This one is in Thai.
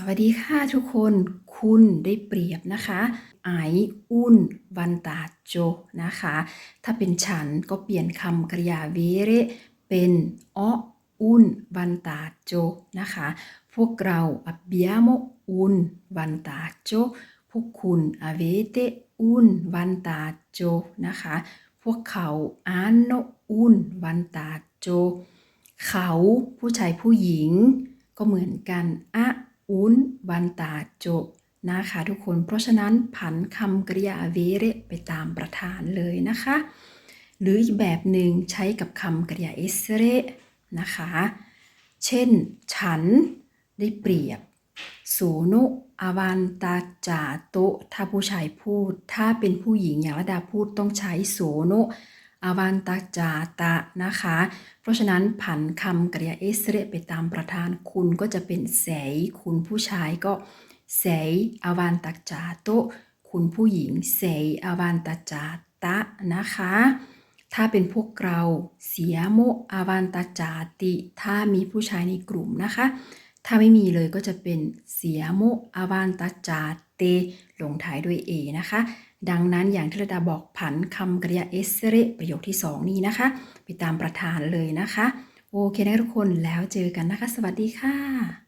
สวัสดีค่ะทุกคนคุณได้เปรียบนะคะไออุ่นวันตาโจนะคะ ถ้าเป็นฉันก็เปลี่ยนคำกริยาเวเรเป็นอ้ออุ่นวันตาโจนะคะ พวกเรา abbiamo un vantaggio พวกคุณ avete un vantaggio นะคะ พวกเขา hanno un vantaggio เขาผู้ชายผู้หญิงก็เหมือนกันอะ อุนวันตาโจนะคะทุกคนเพราะฉะนั้นผันคำกริยาเวเรไปตามประธานเลยนะคะ หรืออีกแบบหนึ่งใช้กับคำกริยาเอสเรนะคะ เช่น ฉันได้เปรียบโซโนอวันตาจาโตถ้าผู้ชายพูด ถ้าเป็นผู้หญิงอย่างระดาพูดต้องใช้โซโน อาวันตาจาตะนะคะ เพราะฉะนั้นผันคำกริยาเอสเรไปตามประธานคุณก็จะเป็นเสยคุณผู้ชายก็เสยอาวันตาจาโตคุณผู้หญิงเสยอาวันตาจาตะนะคะ ถ้าเป็นพวกเราเสียโมอาวันตาจาติ ถ้ามีผู้ชายในกลุ่มนะคะ ถ้าไม่มีเลยก็จะเป็นเสียโมอาวันตาจาเตลงท้ายด้วย a นะคะ ดังนั้นอย่างที่ระดาบอกผันคำกริยาเอสเรประโยคที่ 2 นี้นะคะ ไปตามประธานเลยนะคะ โอเคนะทุกคนแล้วเจอกันนะคะ สวัสดีค่ะ